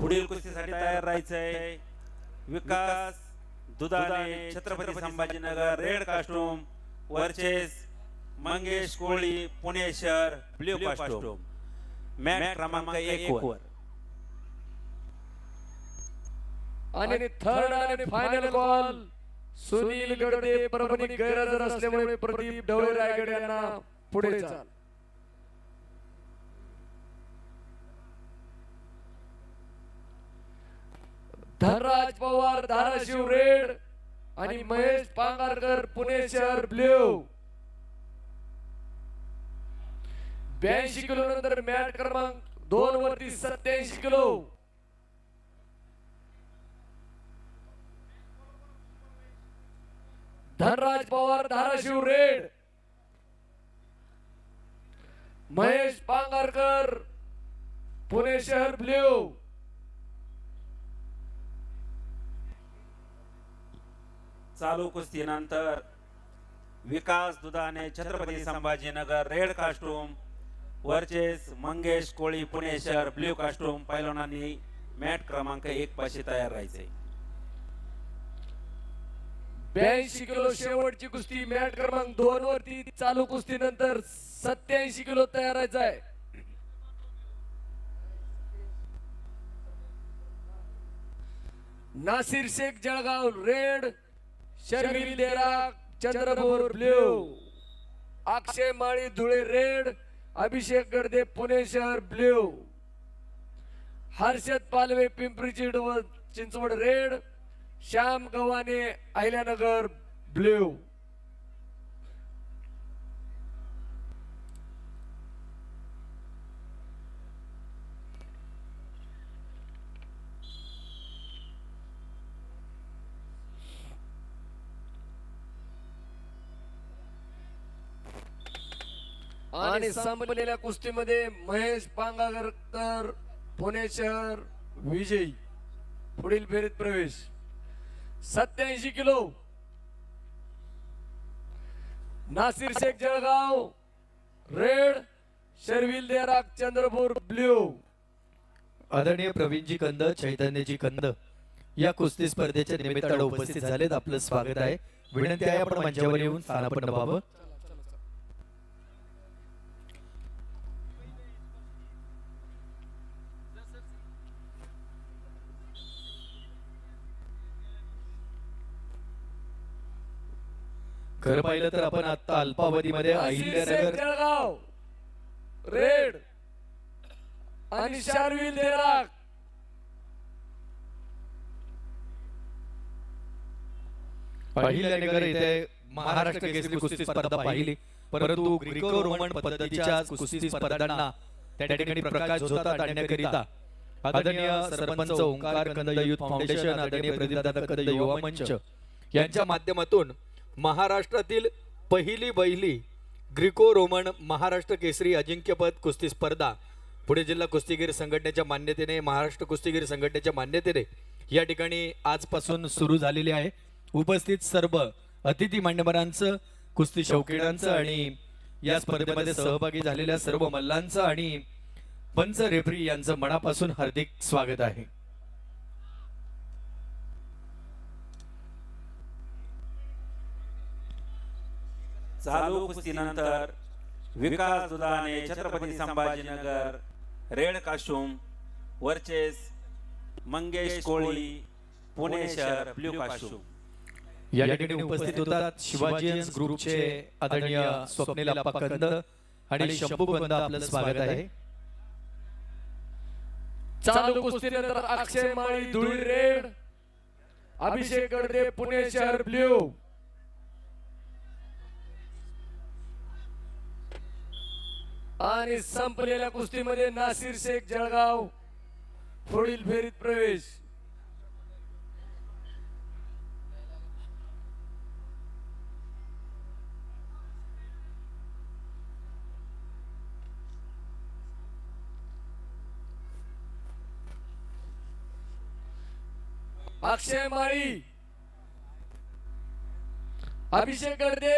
पुढील कुस्तीसाठी तयार राहायचंय. Vikas Dudhane Chhatrapati Sambhajinagar red costume versus Mangesh Koli Pune शहर ब्ल्यू कास्टूम. मॅच क्रमांक एक वर. आणि थर्ड आणि फायनल कॉल सुनील गडदे परभणी गैरहजर असल्यामुळे प्रदीप ढवळे रायगड यांना पुढे चाल. धनराज पवार धाराशिव रेड आणि महेश पांगारकर पुणे शहर ब्ल्यू. ब्याऐंशी किलो नंतर मॅट क्रमांक दोन वरती सत्याऐंशी किलो. धनराज पवार धाराशिव रेड. महेश पांगारकर पुणे शहर ब्ल्यू. चालू कुस्तीनंतर Vikas Dudhane Chhatrapati Sambhajinagar red costume versus Mangesh Koli Pune शहर ब्ल्यू कास्टूम पैलवानांनी मॅट क्रमांक एक पाशी तयार राहायचे. ब्याऐंशी किलो शेवटची कुस्ती मॅट क्रमांक दोन वरती चालू कुस्ती नंतर सत्याऐंशी किलो तयार आहे. Nasir Shaikh Jalgaon red Sharmil Dera Chandrapur blue. Akshay Mali Dhule red Abhishek Gadade Pune शहर blue. Harshad Palve Pimpri Chinchwad Chinchwad red. Shyam Gavhane Ahilyanagar blue. आणि संपलेल्या कुस्तीमध्ये महेश पांगागरकर पुणे शहर विजयी. पुढील फेरीत प्रवेश. सत्याऐंशी किलो. नासिर शेख जळगाव रेड शर्विल देराक चंद्रपूर ब्ल्यू. आदरणीय प्रवीणजी कंद चैतन्यजी कंद या कुस्ती स्पर्धेच्या निमित्तानं उपस्थित झालेत. आपलं स्वागत आहे. विनंती आहे आपण मंचावर येऊन स्थानापन्न व्हावं. खरं पाहिलं तर आपण आता अल्पावधीमध्ये अहिल्यानगर जळगाव. रेड. आणि शर्विल देराक अहिल्यानगर इथे महाराष्ट्र केसरी कुस्ती स्पर्धा पाहिली. परंतु ग्रीको रोमन पद्धतीच्या कुस्ती स्पर्धांना त्या ठिकाणी प्रकाश झोतात आणण्याकरिता आदरणीय सरपंच ओंकार कंद युथ फाउंडेशन आदरणीय प्रदीपदादा कंद युवा मंच यांच्या माध्यमातून महाराष्ट्रातील पहिली बैली ग्रीको रोमन महाराष्ट्र केसरी अजिंक्यपद कुस्ती स्पर्धा. पुणे जिल्हा कुस्तीगीर संघटनेच्या मान्यतेने महाराष्ट्र कुस्तीगीर संघटनेच्या मान्यतेने या ठिकाणी आजपासून सुरू झालेली आहे. उपस्थित सर्व अतिथी मान्यवरांचं कुस्ती शौकीनांचं आणि या स्पर्धेमध्ये सहभागी झालेल्या सर्व मल्लांचं आणि पंच रेफरी यांचं मनापासून हार्दिक स्वागत आहे. चालू कुस्तीनंतर Vikas Dudhane Chhatrapati Sambhajinagar red costume versus Mangesh Koli Pune शहर ब्ल्यू कास्टूम या ठिकाणी उपस्थित होतात शिवाजी ग्रुपचे आदरणीय स्वप्नील कंद आणि शंभू कंद आपलं स्वागत आहे. चालू कुस्ती नंतर अक्षय माळी धुळी रेड अभिषेक गडदे पुणे शहर ब्ल्यू आणि संपलेल्या कुस्तीमध्ये नासिर शेख जळगाव पुढील फेरीत प्रवेश. अक्षय माळी अभिषेक गर्दे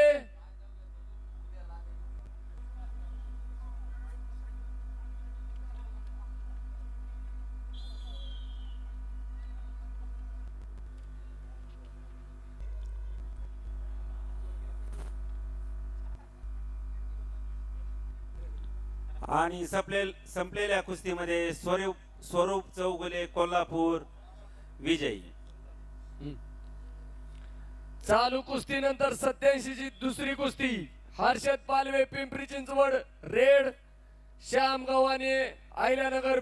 आणि संपले संपलेल्या कुस्तीमध्ये स्वरूप स्वरूप चौगुले कोल्हापूर विजयी. चालू कुस्ती नंतर सत्याऐंशी ची दुसरी कुस्ती हर्षद पालवे पिंपरी चिंचवड रेड श्याम गव्हाणे आयल्यानगर